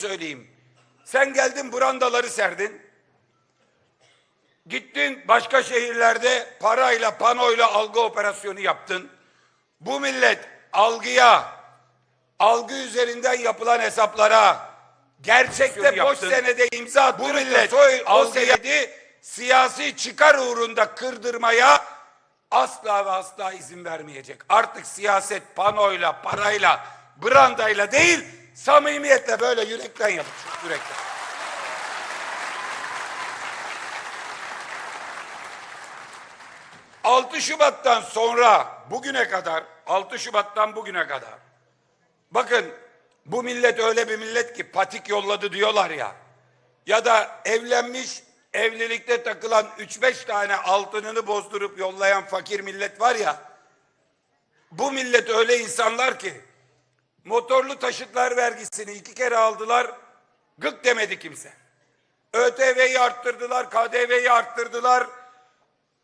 söyleyeyim. Sen geldin brandaları serdin. Gittin başka şehirlerde parayla, panoyla algı operasyonu yaptın. Bu millet algıya, algı üzerinden yapılan hesaplara, gerçekte boş yaptın. senede imza attırıp bu millet soy, o senedi siyasi çıkar uğrunda kırdırmaya asla ve asla izin vermeyecek. Artık siyaset panoyla, parayla, brandayla değil, samimiyetle böyle yürekten yapacak, yürekten. ...6 Şubat'tan sonra bugüne kadar... ...6 Şubat'tan bugüne kadar... ...bakın bu millet öyle bir millet ki patik yolladı diyorlar ya... ...ya da evlenmiş evlilikte takılan 3-5 tane altınını bozdurup yollayan fakir millet var ya... ...bu millet öyle insanlar ki... ...motorlu taşıtlar vergisini iki kere aldılar... ...gık demedi kimse. ÖTV'yi arttırdılar, KDV'yi arttırdılar...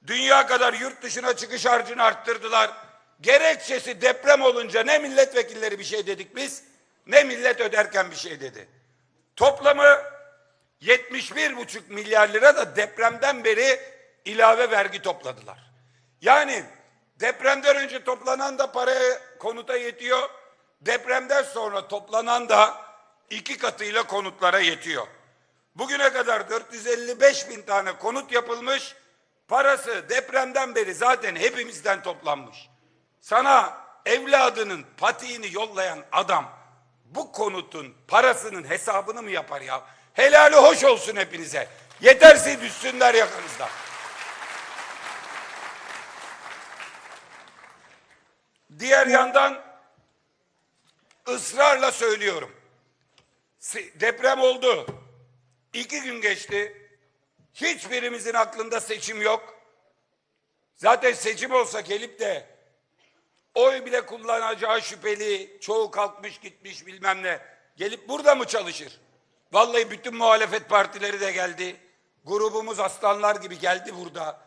Dünya kadar yurt dışına çıkış harcını arttırdılar. Gerekçesi deprem olunca ne milletvekilleri bir şey dedik biz, ne millet öderken bir şey dedi. Toplamı 71,5 milyar lira da depremden beri ilave vergi topladılar. Yani depremden önce toplanan da paraya konuta yetiyor. Depremden sonra toplanan da iki katıyla konutlara yetiyor. Bugüne kadar 455 bin tane konut yapılmış. Parası depremden beri zaten hepimizden toplanmış. Sana evladının patiğini yollayan adam bu konutun parasının hesabını mı yapar ya? Helali hoş olsun hepinize. Yeterse düşsünler yakanızda. Diğer yandan ısrarla söylüyorum. Deprem oldu. İki gün geçti. Hiçbirimizin aklında seçim yok. Zaten seçim olsa gelip de oy bile kullanacağı şüpheli, çoğu kalkmış gitmiş bilmem ne. Gelip burada mı çalışır? Vallahi bütün muhalefet partileri de geldi. Grubumuz aslanlar gibi geldi burada.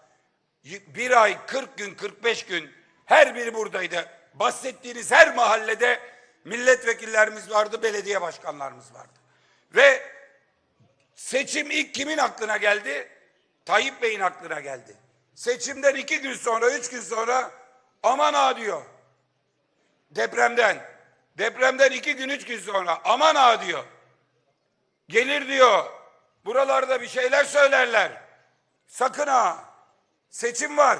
Bir ay, 40 gün, 45 gün her biri buradaydı. Bahsettiğiniz her mahallede milletvekillerimiz vardı, belediye başkanlarımız vardı. Ve Seçim ilk kimin aklına geldi? Tayyip Bey'in aklına geldi. Seçimden iki gün sonra, üç gün sonra aman ha diyor. Depremden. Depremden iki gün, üç gün sonra aman ha diyor. Gelir diyor. Buralarda bir şeyler söylerler. Sakın ha. Seçim var.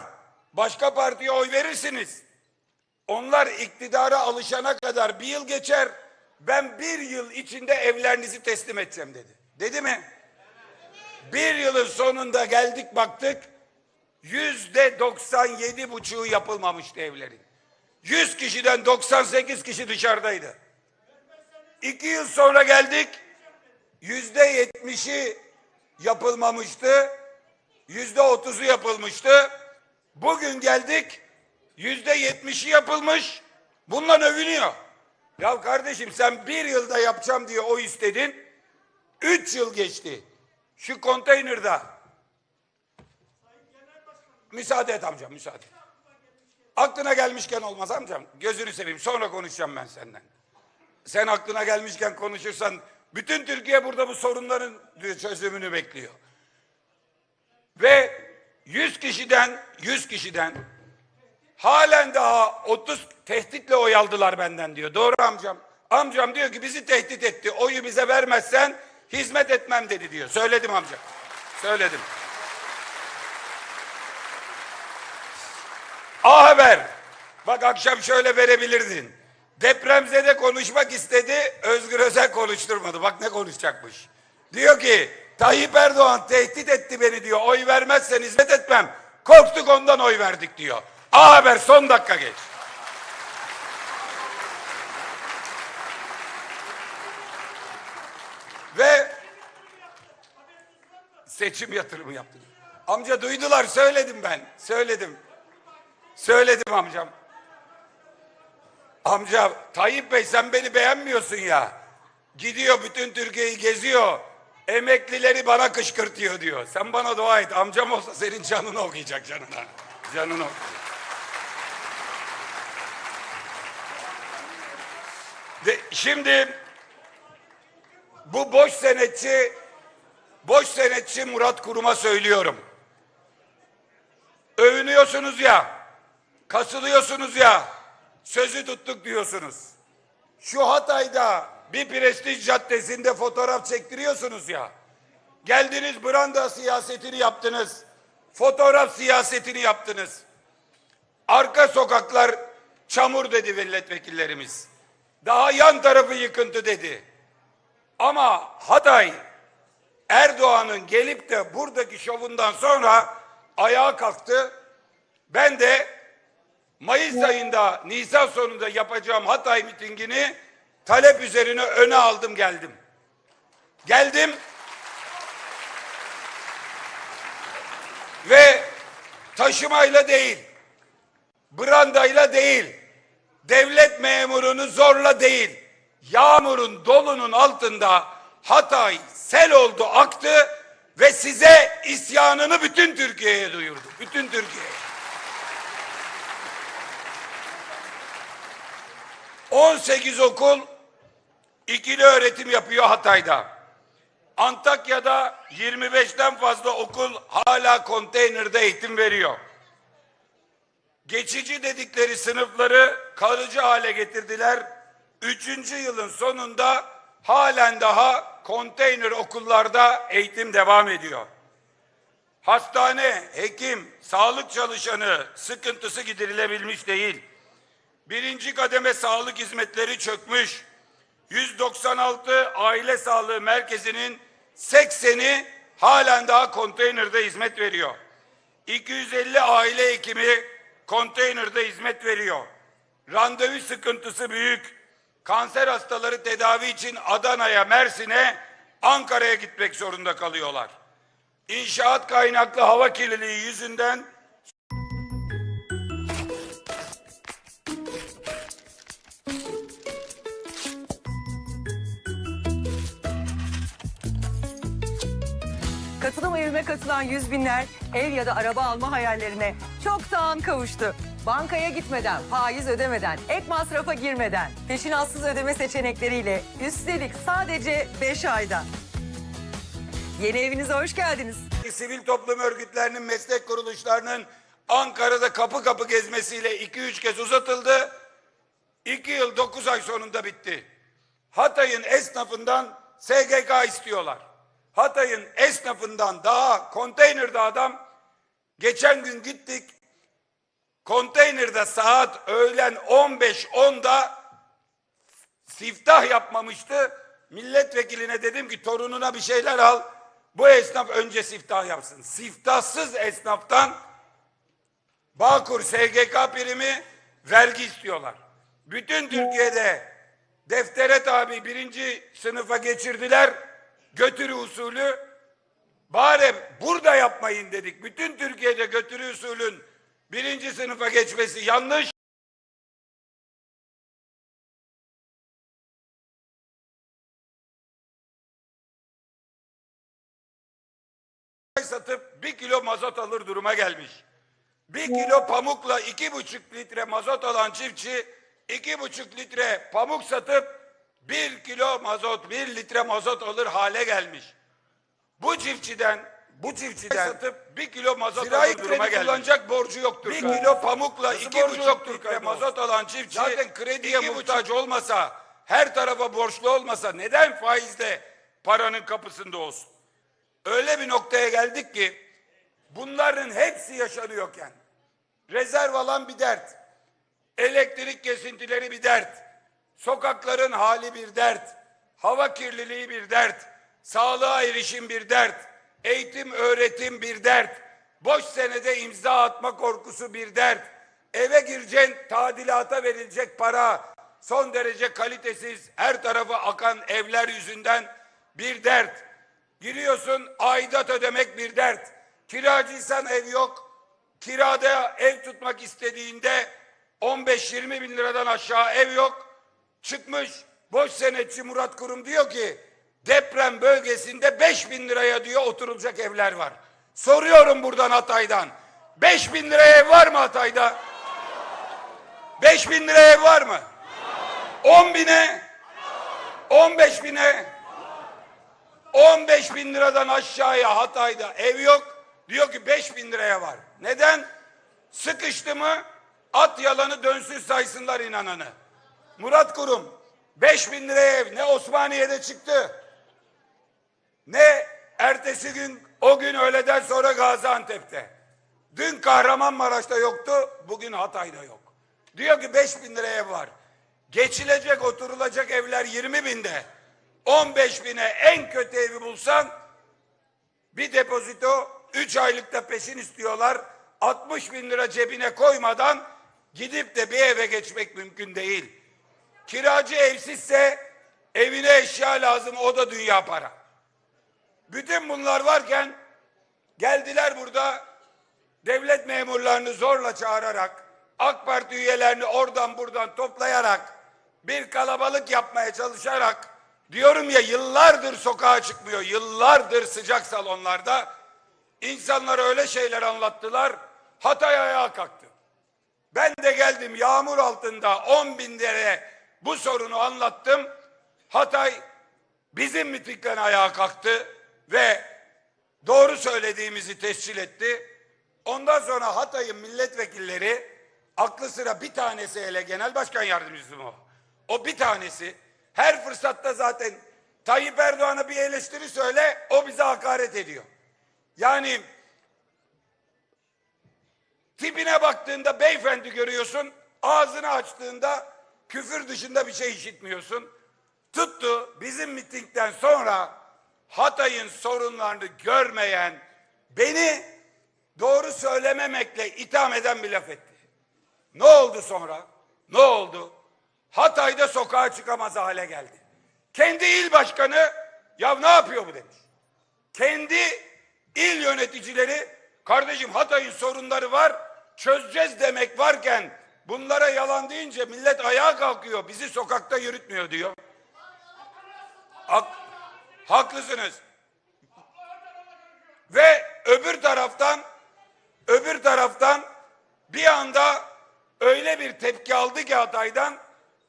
Başka partiye oy verirsiniz. Onlar iktidara alışana kadar bir yıl geçer. Ben bir yıl içinde evlerinizi teslim edeceğim dedi. Dedi mi? Bir yılın sonunda geldik baktık. Yüzde 97 buçuğu yapılmamıştı evlerin. 100 kişiden 98 kişi dışarıdaydı. İki yıl sonra geldik. Yüzde 70'i yapılmamıştı. Yüzde 30'u yapılmıştı. Bugün geldik. Yüzde 70'i yapılmış. Bundan övünüyor. Ya kardeşim sen bir yılda yapacağım diye o istedin. Üç yıl geçti. Şu konteynerda. Müsaade et amcam müsaade. Aklına gelmişken olmaz amcam. Gözünü seveyim sonra konuşacağım ben senden. Sen aklına gelmişken konuşursan bütün Türkiye burada bu sorunların çözümünü bekliyor. Ve 100 kişiden 100 kişiden halen daha 30 tehditle oy aldılar benden diyor. Doğru amcam. Amcam diyor ki bizi tehdit etti. Oyu bize vermezsen hizmet etmem dedi diyor. Söyledim amca. Söyledim. A Haber. Bak akşam şöyle verebilirdin. Depremzede konuşmak istedi, Özgür Özel konuşturmadı. Bak ne konuşacakmış. Diyor ki, Tayyip Erdoğan tehdit etti beni diyor. Oy vermezsen hizmet etmem. Korktuk ondan oy verdik diyor. A Haber son dakika geç. Ve seçim yatırımı yaptı. Amca duydular söyledim ben. Söyledim. Söyledim amcam. Amca Tayyip Bey sen beni beğenmiyorsun ya. Gidiyor bütün Türkiye'yi geziyor. Emeklileri bana kışkırtıyor diyor. Sen bana dua et. Amcam olsa senin canını okuyacak canına. Canını okuyacak. Ve şimdi bu boş senetçi boş senetçi Murat Kurum'a söylüyorum. Övünüyorsunuz ya, kasılıyorsunuz ya, sözü tuttuk diyorsunuz. Şu Hatay'da bir prestij caddesinde fotoğraf çektiriyorsunuz ya. Geldiniz branda siyasetini yaptınız. Fotoğraf siyasetini yaptınız. Arka sokaklar çamur dedi milletvekillerimiz. Daha yan tarafı yıkıntı dedi. Ama Hatay Erdoğan'ın gelip de buradaki şovundan sonra ayağa kalktı. Ben de Mayıs ayında, Nisan sonunda yapacağım Hatay mitingini talep üzerine öne aldım geldim. Geldim ve taşımayla değil, brandayla değil, devlet memurunu zorla değil, yağmurun dolunun altında Hatay sel oldu aktı ve size isyanını bütün Türkiye'ye duyurdu. Bütün Türkiye'ye. 18 okul ikili öğretim yapıyor Hatay'da. Antakya'da 25'ten fazla okul hala konteynerde eğitim veriyor. Geçici dedikleri sınıfları kalıcı hale getirdiler. Üçüncü yılın sonunda halen daha konteyner okullarda eğitim devam ediyor. Hastane, hekim, sağlık çalışanı sıkıntısı giderilebilmiş değil. Birinci kademe sağlık hizmetleri çökmüş. 196 aile sağlığı merkezinin 80'i halen daha konteynerde hizmet veriyor. 250 aile hekimi konteynerde hizmet veriyor. Randevu sıkıntısı büyük. Kanser hastaları tedavi için Adana'ya, Mersin'e, Ankara'ya gitmek zorunda kalıyorlar. İnşaat kaynaklı hava kirliliği yüzünden Katılım evime katılan yüz binler ev ya da araba alma hayallerine çoktan kavuştu. Bankaya gitmeden, faiz ödemeden, ek masrafa girmeden, peşinatsız ödeme seçenekleriyle üstelik sadece 5 ayda. Yeni evinize hoş geldiniz. sivil toplum örgütlerinin, meslek kuruluşlarının Ankara'da kapı kapı gezmesiyle 2-3 kez uzatıldı. 2 yıl 9 ay sonunda bitti. Hatay'ın esnafından SGK istiyorlar. Hatay'ın esnafından daha konteynerde adam geçen gün gittik konteynerde saat öğlen 15.10'da siftah yapmamıştı. Milletvekiline dedim ki torununa bir şeyler al. Bu esnaf önce siftah yapsın. Siftahsız esnaftan Bağkur SGK primi vergi istiyorlar. Bütün Türkiye'de deftere tabi birinci sınıfa geçirdiler. Götürü usulü. Bari burada yapmayın dedik. Bütün Türkiye'de götürü usulün birinci sınıfa geçmesi yanlış. satıp bir kilo mazot alır duruma gelmiş. Bir kilo pamukla iki buçuk litre mazot alan çiftçi iki buçuk litre pamuk satıp bir kilo mazot, bir litre mazot alır hale gelmiş. Bu çiftçiden bu çiftçiden satıp bir kilo mazot alır duruma gelmiş. kullanacak borcu yoktur. Bir kilo pamukla iki buçuk litre mazot alan çiftçi zaten krediye muhtaç olmasa, her tarafa borçlu olmasa neden faizle paranın kapısında olsun? öyle bir noktaya geldik ki bunların hepsi yaşanıyorken rezerv alan bir dert, elektrik kesintileri bir dert, sokakların hali bir dert, hava kirliliği bir dert, sağlığa erişim bir dert, eğitim öğretim bir dert, boş senede imza atma korkusu bir dert, eve gireceksin tadilata verilecek para, son derece kalitesiz her tarafa akan evler yüzünden bir dert. Giriyorsun aidat ödemek bir dert. Kiracıysan ev yok. Kirada ev tutmak istediğinde 15-20 bin liradan aşağı ev yok. Çıkmış boş senetçi Murat Kurum diyor ki deprem bölgesinde 5 bin liraya diyor oturulacak evler var. Soruyorum buradan Hatay'dan. 5 bin liraya ev var mı Hatay'da? 5 bin liraya ev var mı? 10 bine? 15 bine? 15 bin liradan aşağıya Hatay'da ev yok. Diyor ki 5 bin liraya var. Neden? Sıkıştı mı at yalanı dönsün saysınlar inananı. Murat Kurum 5 bin liraya ev ne Osmaniye'de çıktı. Ne ertesi gün o gün öğleden sonra Gaziantep'te. Dün Kahramanmaraş'ta yoktu, bugün Hatay'da yok. Diyor ki 5 bin liraya var. Geçilecek, oturulacak evler 20 binde. 15 bine en kötü evi bulsan bir depozito 3 aylıkta peşin istiyorlar. 60 bin lira cebine koymadan gidip de bir eve geçmek mümkün değil. Kiracı evsizse evine eşya lazım o da dünya para. Bütün bunlar varken geldiler burada devlet memurlarını zorla çağırarak AK Parti üyelerini oradan buradan toplayarak bir kalabalık yapmaya çalışarak diyorum ya yıllardır sokağa çıkmıyor. Yıllardır sıcak salonlarda insanlara öyle şeyler anlattılar. Hatay ayağa kalktı. Ben de geldim yağmur altında 10 bin liraya bu sorunu anlattım. Hatay bizim mitikten ayağa kalktı ve doğru söylediğimizi tescil etti. Ondan sonra Hatay'ın milletvekilleri aklı sıra bir tanesi hele genel başkan yardımcısı mı o? O bir tanesi her fırsatta zaten Tayyip Erdoğan'a bir eleştiri söyle o bize hakaret ediyor. Yani tipine baktığında beyefendi görüyorsun ağzını açtığında küfür dışında bir şey işitmiyorsun. Tuttu bizim mitingden sonra Hatay'ın sorunlarını görmeyen beni doğru söylememekle itham eden bir laf etti. Ne oldu sonra? Ne oldu? Hatay'da sokağa çıkamaz hale geldi. Kendi il başkanı ya ne yapıyor bu demiş. Kendi il yöneticileri kardeşim Hatay'ın sorunları var çözeceğiz demek varken bunlara yalan deyince millet ayağa kalkıyor bizi sokakta yürütmüyor diyor. Hak- haklısınız. Ve öbür taraftan öbür taraftan bir anda öyle bir tepki aldı ki Hatay'dan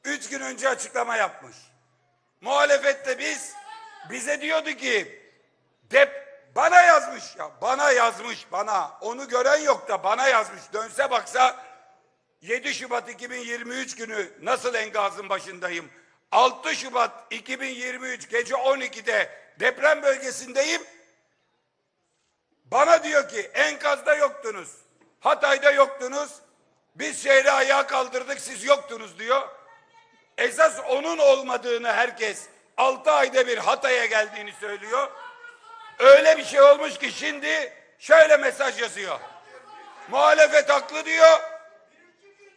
üç gün önce açıklama yapmış. Muhalefette biz bize diyordu ki dep bana yazmış ya bana yazmış bana onu gören yok da bana yazmış dönse baksa 7 Şubat 2023 günü nasıl enkazın başındayım 6 Şubat 2023 gece 12'de deprem bölgesindeyim bana diyor ki enkazda yoktunuz. Hatay'da yoktunuz. Biz şehri ayağa kaldırdık siz yoktunuz diyor. Esas onun olmadığını herkes 6 ayda bir Hatay'a geldiğini söylüyor. Öyle bir şey olmuş ki şimdi şöyle mesaj yazıyor. Muhalefet haklı diyor.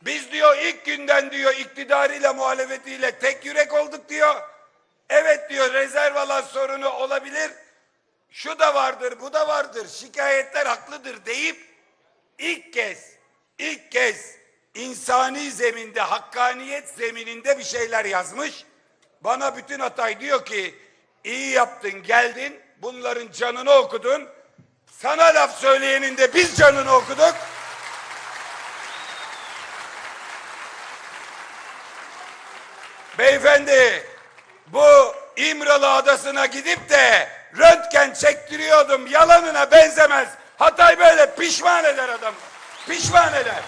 Biz diyor ilk günden diyor iktidarıyla muhalefetiyle tek yürek olduk diyor. Evet diyor rezervalar sorunu olabilir şu da vardır, bu da vardır, şikayetler haklıdır deyip ilk kez, ilk kez insani zeminde, hakkaniyet zemininde bir şeyler yazmış. Bana bütün Hatay diyor ki iyi yaptın geldin, bunların canını okudun. Sana laf söyleyenin de biz canını okuduk. Beyefendi bu İmralı Adası'na gidip de röntgen çektiriyordum yalanına benzemez. Hatay böyle pişman eder adam. Pişman eder.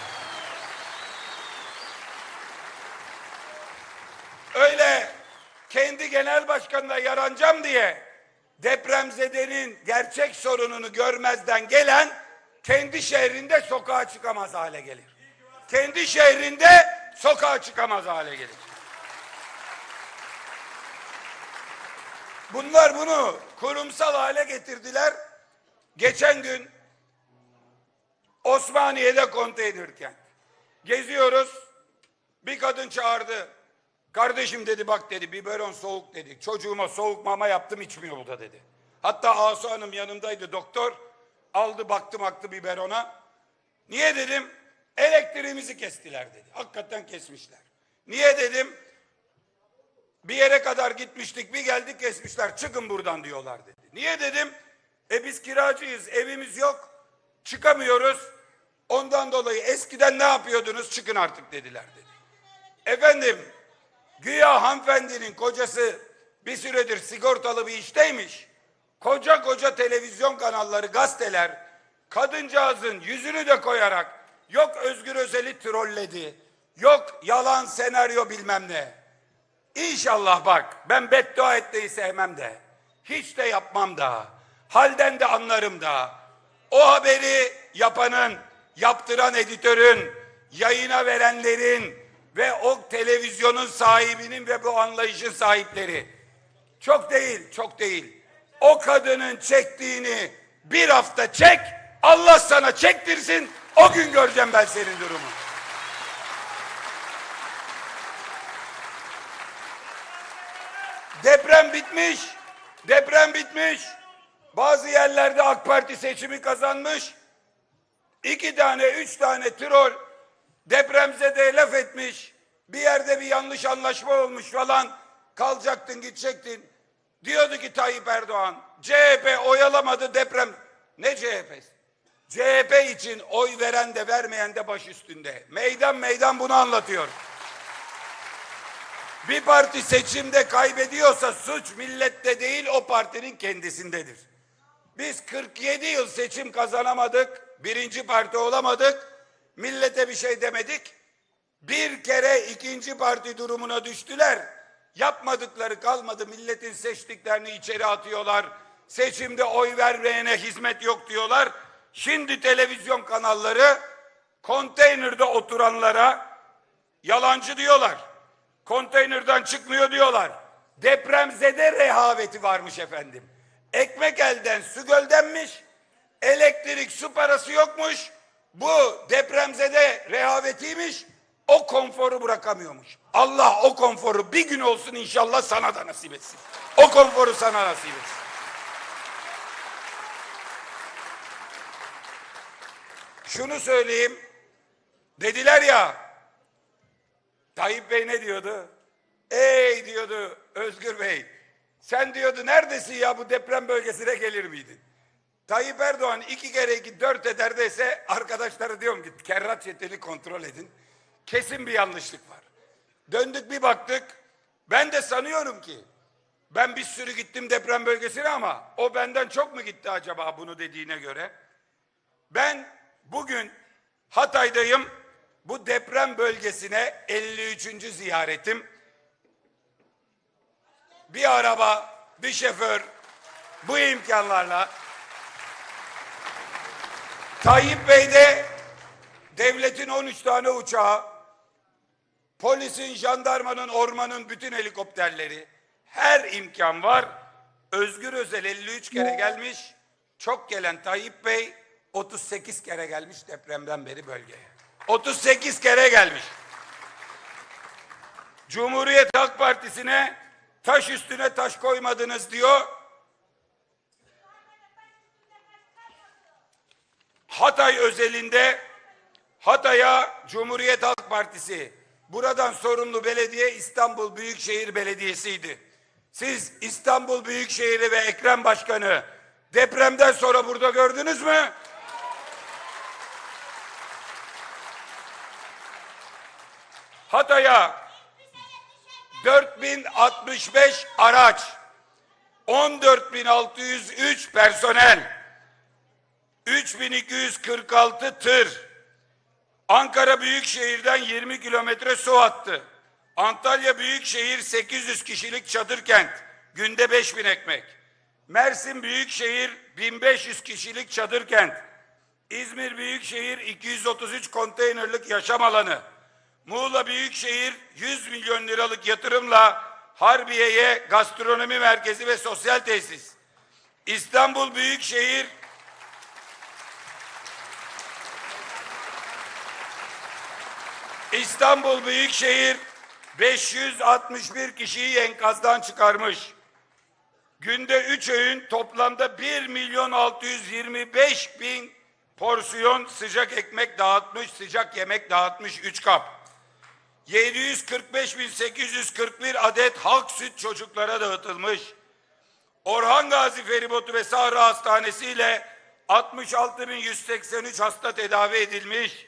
Öyle kendi genel başkanına yaranacağım diye depremzedenin gerçek sorununu görmezden gelen kendi şehrinde sokağa çıkamaz hale gelir. Kendi şehrinde sokağa çıkamaz hale gelir. Bunlar bunu kurumsal hale getirdiler. Geçen gün Osmaniye'de konteyner kent. Geziyoruz. Bir kadın çağırdı. Kardeşim dedi bak dedi biberon soğuk dedi. Çocuğuma soğuk mama yaptım içmiyor bu da dedi. Hatta Asu Hanım yanımdaydı doktor. Aldı baktı baktı biberona. Niye dedim? Elektriğimizi kestiler dedi. Hakikaten kesmişler. Niye dedim? Bir yere kadar gitmiştik bir geldik kesmişler çıkın buradan diyorlar dedi. Niye dedim? E biz kiracıyız evimiz yok çıkamıyoruz. Ondan dolayı eskiden ne yapıyordunuz çıkın artık dediler dedi. Efendim güya hanımefendinin kocası bir süredir sigortalı bir işteymiş. koca koca televizyon kanalları, gazeteler kadıncağızın yüzünü de koyarak yok Özgür Özel'i trolledi, yok yalan senaryo bilmem ne. İnşallah bak ben beddua etmeyi sevmem de. Hiç de yapmam da. Halden de anlarım da. O haberi yapanın, yaptıran editörün, yayına verenlerin ve o televizyonun sahibinin ve bu anlayışın sahipleri. Çok değil, çok değil. O kadının çektiğini bir hafta çek, Allah sana çektirsin. O gün göreceğim ben senin durumu. Deprem bitmiş. Deprem bitmiş. Bazı yerlerde AK Parti seçimi kazanmış. İki tane, üç tane troll depremzede laf etmiş. Bir yerde bir yanlış anlaşma olmuş falan. Kalacaktın, gidecektin. Diyordu ki Tayyip Erdoğan, CHP oyalamadı deprem. Ne CHP'si? CHP için oy veren de vermeyen de baş üstünde. Meydan meydan bunu anlatıyor. Bir parti seçimde kaybediyorsa suç millette değil o partinin kendisindedir. Biz 47 yıl seçim kazanamadık, birinci parti olamadık, millete bir şey demedik. Bir kere ikinci parti durumuna düştüler. Yapmadıkları kalmadı, milletin seçtiklerini içeri atıyorlar. Seçimde oy vermeyene hizmet yok diyorlar. Şimdi televizyon kanalları konteynerde oturanlara yalancı diyorlar. Konteynerden çıkmıyor diyorlar. Depremzede rehaveti varmış efendim. Ekmek elden su göldenmiş. Elektrik su parası yokmuş. Bu depremzede rehavetiymiş. O konforu bırakamıyormuş. Allah o konforu bir gün olsun inşallah sana da nasip etsin. O konforu sana nasip etsin. Şunu söyleyeyim. Dediler ya Tayyip Bey ne diyordu? Ey diyordu Özgür Bey. Sen diyordu neredesin ya bu deprem bölgesine gelir miydin? Tayyip Erdoğan iki kere iki dört eder dese arkadaşları diyorum ki kerrat çeteli kontrol edin. Kesin bir yanlışlık var. Döndük bir baktık. Ben de sanıyorum ki ben bir sürü gittim deprem bölgesine ama o benden çok mu gitti acaba bunu dediğine göre? Ben bugün Hatay'dayım. Bu deprem bölgesine 53. ziyaretim. Bir araba, bir şoför bu imkanlarla Tayyip Bey'de devletin 13 tane uçağı, polisin, jandarmanın, ormanın bütün helikopterleri, her imkan var. Özgür Özel 53 kere gelmiş, çok gelen Tayyip Bey 38 kere gelmiş depremden beri bölgeye. 38 kere gelmiş. Cumhuriyet Halk Partisi'ne taş üstüne taş koymadınız diyor. Hatay özelinde Hatay'a Cumhuriyet Halk Partisi buradan sorumlu belediye İstanbul Büyükşehir Belediyesi'ydi. Siz İstanbul Büyükşehir'i ve Ekrem Başkanı depremden sonra burada gördünüz mü? Hatay'a 4065 araç, 14603 personel, 3246 tır, Ankara Büyükşehir'den 20 kilometre su attı. Antalya Büyükşehir 800 kişilik çadır kent, günde 5000 ekmek. Mersin Büyükşehir 1500 kişilik çadır kent. İzmir Büyükşehir 233 konteynerlik yaşam alanı. Muğla Büyükşehir 100 milyon liralık yatırımla Harbiye'ye gastronomi merkezi ve sosyal tesis. İstanbul Büyükşehir İstanbul Büyükşehir 561 kişiyi enkazdan çıkarmış. Günde 3 öğün toplamda 1 milyon 625 bin porsiyon sıcak ekmek dağıtmış, sıcak yemek dağıtmış 3 kap. 745.841 adet halk süt çocuklara dağıtılmış. Orhan Gazi Feribotu ve Sahra Hastanesi ile 66.183 hasta tedavi edilmiş.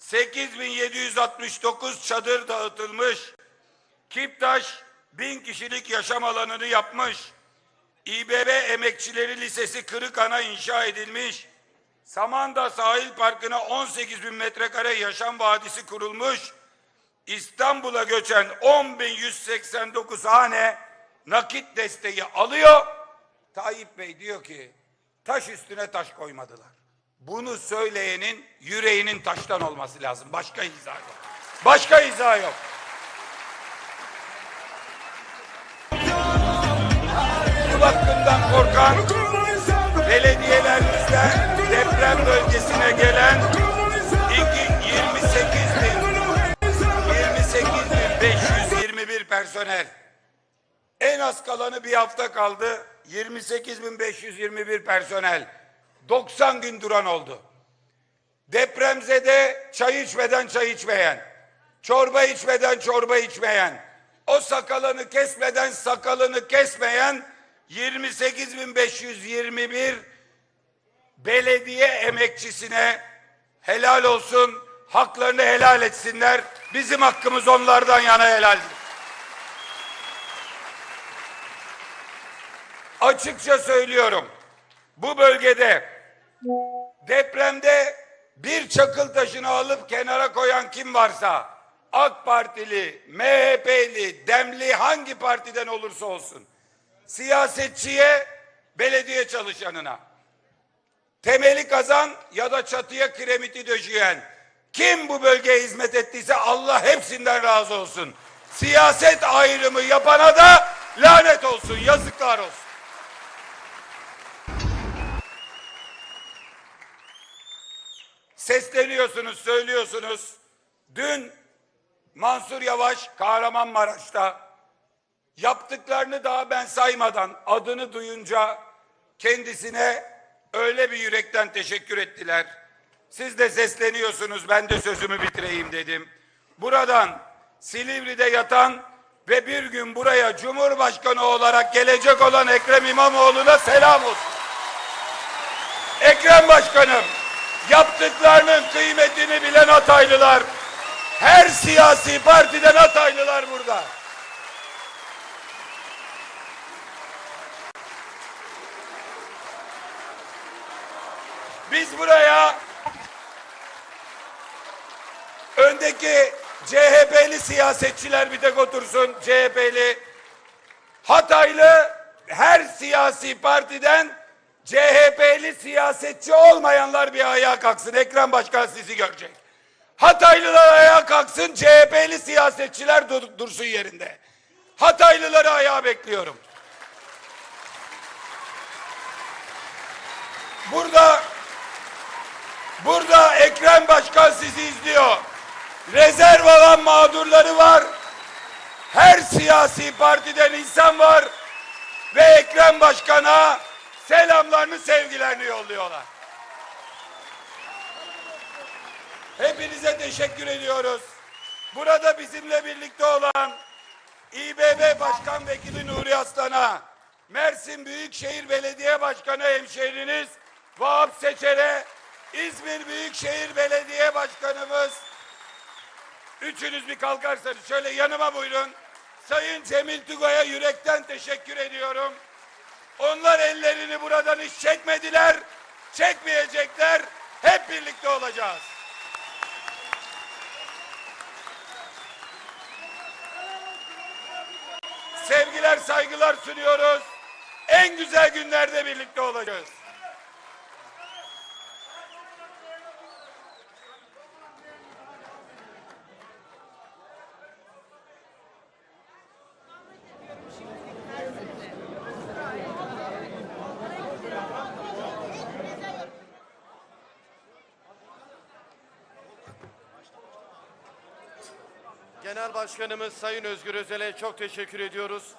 8.769 çadır dağıtılmış. Kiptaş bin kişilik yaşam alanını yapmış. İBB Emekçileri Lisesi Kırıkhan'a inşa edilmiş. Samandağ Sahil Parkı'na 18 bin metrekare yaşam vadisi kurulmuş. İstanbul'a göçen 10.189 hane nakit desteği alıyor. Tayyip Bey diyor ki taş üstüne taş koymadılar. Bunu söyleyenin yüreğinin taştan olması lazım. Başka izah yok. Başka izah yok. Kul hakkından korkan belediyelerimizden deprem bölgesine gelen iki- 28 bin 28.521 personel. En az kalanı bir hafta kaldı. 28.521 personel. 90 gün duran oldu. Depremzede çay içmeden çay içmeyen, çorba içmeden çorba içmeyen, o sakalını kesmeden sakalını kesmeyen 28.521 belediye emekçisine helal olsun, haklarını helal etsinler. Bizim hakkımız onlardan yana helaldir. Açıkça söylüyorum. Bu bölgede depremde bir çakıl taşını alıp kenara koyan kim varsa AK Partili, MHP'li, Demli hangi partiden olursa olsun siyasetçiye, belediye çalışanına temeli kazan ya da çatıya kiremiti döşeyen kim bu bölgeye hizmet ettiyse Allah hepsinden razı olsun. Siyaset ayrımı yapana da lanet olsun, yazıklar olsun. Sesleniyorsunuz, söylüyorsunuz. Dün Mansur Yavaş Kahramanmaraş'ta yaptıklarını daha ben saymadan adını duyunca kendisine öyle bir yürekten teşekkür ettiler. Siz de sesleniyorsunuz ben de sözümü bitireyim dedim. Buradan Silivri'de yatan ve bir gün buraya Cumhurbaşkanı olarak gelecek olan Ekrem İmamoğlu'na selam olsun. Ekrem Başkanım yaptıklarının kıymetini bilen Hataylılar her siyasi partiden Hataylılar burada. Biz buraya öndeki CHP'li siyasetçiler bir tek otursun CHP'li Hataylı her siyasi partiden CHP'li siyasetçi olmayanlar bir ayağa kalksın. Ekrem Başkan sizi görecek. Hataylılar ayağa kalksın, CHP'li siyasetçiler dur- dursun yerinde. Hataylıları ayağa bekliyorum. Burada Burada Ekrem Başkan sizi izliyor. Rezerv alan mağdurları var. Her siyasi partiden insan var. Ve Ekrem Başkan'a selamlarını, sevgilerini yolluyorlar. Hepinize teşekkür ediyoruz. Burada bizimle birlikte olan İBB Başkan Vekili Nuri Aslan'a, Mersin Büyükşehir Belediye Başkanı hemşehriniz Vahap Seçer'e, İzmir Büyükşehir Belediye Başkanımız, üçünüz bir kalkarsanız şöyle yanıma buyurun. Sayın Cemil Tugay'a yürekten teşekkür ediyorum. Onlar ellerini buradan hiç çekmediler, çekmeyecekler. Hep birlikte olacağız. Sevgiler, saygılar sunuyoruz. En güzel günlerde birlikte olacağız. Genel Başkanımız Sayın Özgür Özel'e çok teşekkür ediyoruz.